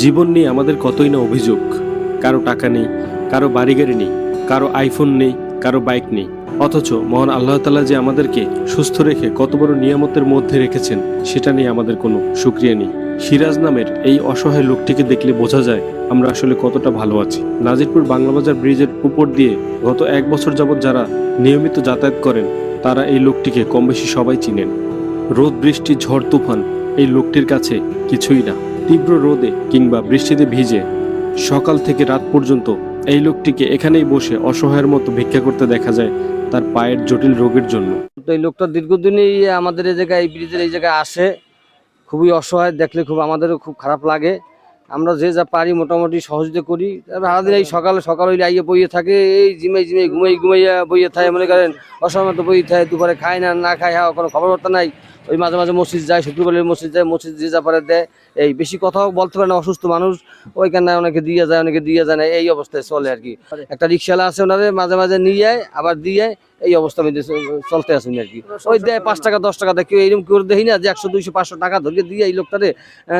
জীবন নিয়ে আমাদের কতই না অভিযোগ। কারও টাকা নেই, কারও বাড়ি গাড়ি নেই, কারও আইফোন নেই, কারও বাইক নেই। অথচ মহান আল্লাহ তালা যে আমাদেরকে সুস্থ রেখে কত বড় নিয়ামতের মধ্যে রেখেছেন, সেটা নিয়ে আমাদের কোনো সুক্রিয়া নেই। সিরাজ নামের এই অসহায় লোকটিকে দেখলে বোঝা যায় আমরা আসলে কতটা ভালো আছি। নাজিরপুর বাংলাবাজার ব্রিজের উপর দিয়ে গত এক বছর যাবৎ যারা নিয়মিত যাতায়াত করেন, তারা এই লোকটিকে কম বেশি সবাই চিনেন। রোদ, বৃষ্টি, ঝড়, তুফান, এই লোকটির কাছে কিছুই না। তীব্র রোদে কিংবা বৃষ্টিতে ভিজে সকাল থেকে রাত পর্যন্ত এই লোকটিকে এখানেই বসে অসহায়ের মতো ভিক্ষা করতে দেখা যায় তার পায়ের জটিল রোগের জন্য। এই লোকটা দীর্ঘদিনই আমাদের এই জায়গায়, এই ব্রিজের এই জায়গায় আসে। খুবই অসহায়, দেখলে খুব আমাদেরও খুব খারাপ লাগে। আমরা যে যা পারি মোটামুটি সহযোগিতা করি। সারাদিন এই সকালে সকাল হইলে আইয়ে বইয়ে থাকে এই জিমে জিমে ঘুমাই ঘুমাইয়া বইয়ে থাকে। মনে করেন অসময় মতো বইয়ে থাকে দুপুরে খায় না না খায় হ্যাঁ কোনো খবর বার্তা নাই। ওই মাঝে মাঝে মসজিদ যায় শুক্রবারের মসজিদ যায় মসজিদ যে যা পারে দেয় এই বেশি কথাও বলতে পারে না অসুস্থ মানুষ। ওইখানে অনেকে দিয়ে যায় অনেকে দিয়ে যায় না এই অবস্থায় চলে আর কি। একটা রিক্সাওয়ালা আছে ওনারে মাঝে মাঝে নিয়ে যায় আবার দিয়ে এই অবস্থা চলতে আসুন আর কি ওই দেয় পাঁচ টাকা, দশ টাকা দেয় কেউ এইরকম করে দেখি না যে একশো, দুইশো, পাঁচশো টাকা ধরিয়ে দিয়ে এই লোকটারে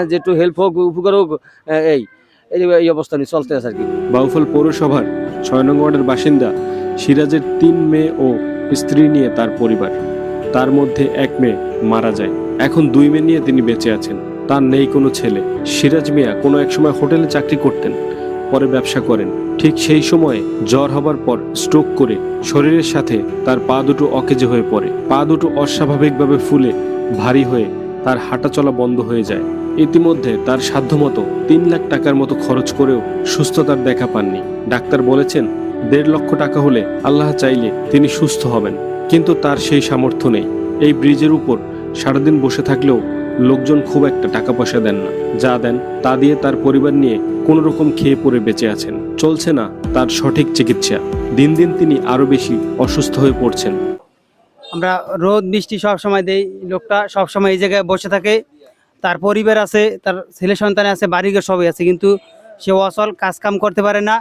যে একটু হেল্প হোক, উপকার হোক এই এই- অবস্থা নিয়ে চলতে আছে আর কি। বাউফল পৌরসভার ছয় নং ওয়ার্ডের বাসিন্দা সিরাজের তিন মেয়ে ও স্ত্রী নিয়ে তার পরিবার। তার মধ্যে এক মেয়ে মারা যায়। এখন দুই মেয়ে নিয়ে তিনি বেঁচে আছেন। তার নেই কোনো ছেলে। সিরাজ মিয়া কোনো এক সময় হোটেলে চাকরি করতেন, পরে ব্যবসা করেন। ঠিক সেই সময়ে জ্বর হবার পর স্ট্রোক করে শরীরের সাথে তার পা দুটো অকেজে হয়ে পড়ে। পা দুটো অস্বাভাবিকভাবে ফুলে, ভারী হয়ে তার হাঁটা চলা বন্ধ হয়ে যায়। ইতিমধ্যে তার সাধ্যমতো তিন লাখ টাকার মতো খরচ করেও সুস্থতার দেখা পাননি। ডাক্তার বলেছেন, দেড় লক্ষ টাকা হলে আল্লাহ চাইলে তিনি সুস্থ হবেন। কিন্তু তার সেই সামর্থ্য নেই। এই ব্রিজের উপর সারাদিন বসে থাকলেও লোকজন খুব একটা টাকা পয়সা দেন না। যা দেন তা দিয়ে তার পরিবার নিয়ে কোনো রকম খেয়ে পড়ে বেঁচে আছেন। চলছে না তার সঠিক চিকিৎসা। দিন দিন তিনি আরও বেশি অসুস্থ হয়ে পড়ছেন। আমরা রোদ বৃষ্টি সব সময় দেই। লোকটা সব সময় এই জায়গায় বসে থাকে। তার পরিবার আছে তার ছেলে সন্তান আছে বাড়িঘর সবাই আছে কিন্তু সে অসল কাজ কাম করতে পারে না।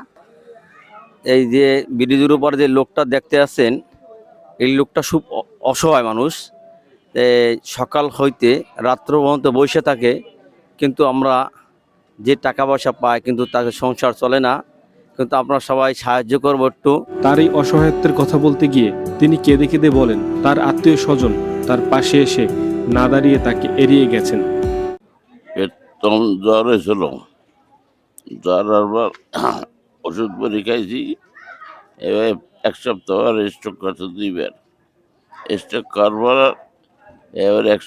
এই যে ব্রিজের উপর যে লোকটা দেখতে আসছেন এই লোকটা খুব অসহায় মানুষ। সকাল হইতে রাত্র পর্যন্ত বসে থাকে কিন্তু আমরা যে টাকা পয়সা পাই কিন্তু তাকে সংসার চলে না। কিন্তু আপনারা সবাই সাহায্য করব একটু। তার এই অসহায়ত্বের কথা বলতে গিয়ে তিনি কেঁদে কেঁদে বলেন তার আত্মীয় স্বজন তার পাশে এসে না দাঁড়িয়ে তাকে এড়িয়ে গেছেন। তখন জ্বর হয়েছিল। জ্বর আবার ওষুধ পরে খাইছি। এবার এক সপ্তাহ আর স্ট্রোক করছে দুইবার। স্ট্রোক করবার এবার এক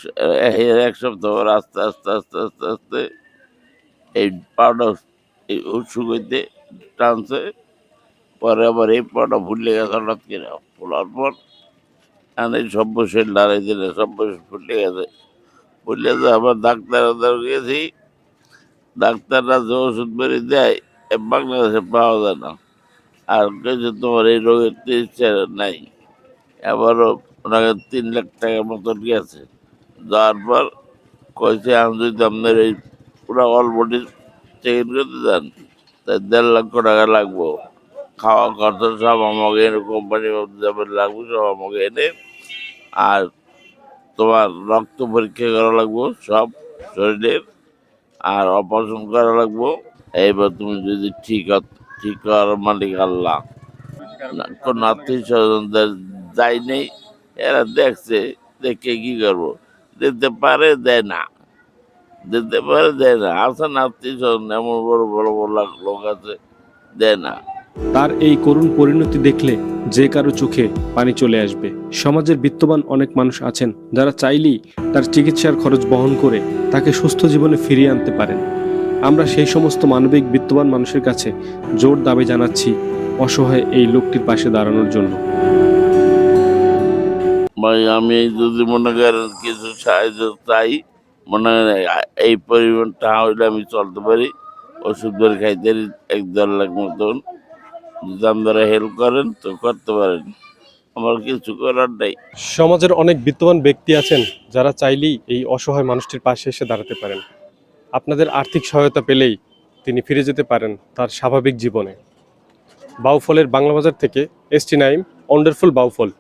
এক সপ্তাহ পর আস্তে আস্তে আস্তে আস্তে আস্তে এই পাউডার এই ওষুধ হইতে টানছে। পরে আবার এই পাউডার ফুলে গেছে হঠাৎ করে। ফোলার পর এই সব বসে লড়াই দিলে সব বসে ফুলে গেছে। ফুলে যে আবার ডাক্তার গেছি। ডাক্তাররা যে ওষুধ বেরিয়ে দেয়, এ বাংলাদেশে পাওয়া যায় না। আর কিছু তোমার এই রোগের চিকিৎসা নাই। আবারও ওনাকে তিন লাখ টাকার মতন গেছে যাওয়ার পর কয়েছে আমি যদি আপনার এই পুরো অল বডি চেক করতে যান তাই দেড় লক্ষ টাকা লাগবো। খাওয়া খরচা সব আমাকে এনে কোম্পানি লাগবে, সব আমাকে এনে আর তোমার রক্ত পরীক্ষা করা লাগবো, সব শরীরের আর অপারেশন করা লাগবো। এইবার তুমি যদি ঠিক ঠিক করার মালিক আল্লাহ। কোন আত্মীয় স্বজনদের যাই নেই এরা দেখছে দেখে কি করব। দিতে পারে, দেয় না। দিতে পারে, দেয় না। আছে না আত্মীয় এমন বড় বড় বড় লোক আছে, দেয় না। তার এই করুণ পরিণতি দেখলে যে কারও চোখে পানি চলে আসবে। সমাজের বিত্তবান অনেক মানুষ আছেন যারা চাইলেই তার চিকিৎসার খরচ বহন করে তাকে সুস্থ জীবনে ফিরিয়ে আনতে পারেন। আমরা সেই সমস্ত মানবিক বিত্তবান মানুষের কাছে জোর দাবি জানাচ্ছি অসহায় এই লোকটির পাশে দাঁড়ানোর জন্য। ভাই, আমি যদি মনে করেন কিছু সাহায্য চাই, মনে এই পরিমাণ টাকা হইলে আমি চলতে পারি। ওষুধ ধরে খাইতে এক দেড় লাখ মতন। যদি আপনারা হেল্প করেন, তো করতে পারেন। আমার কিছু করার নেই। সমাজের অনেক বিত্তবান ব্যক্তি আছেন, যারা চাইলেই এই অসহায় মানুষটির পাশে এসে দাঁড়াতে পারেন। আপনাদের আর্থিক সহায়তা পেলেই তিনি ফিরে যেতে পারেন তার স্বাভাবিক জীবনে। বাউফলের বাংলা বাজার থেকে এসটি নাইম ওয়ান্ডারফুল বাউফল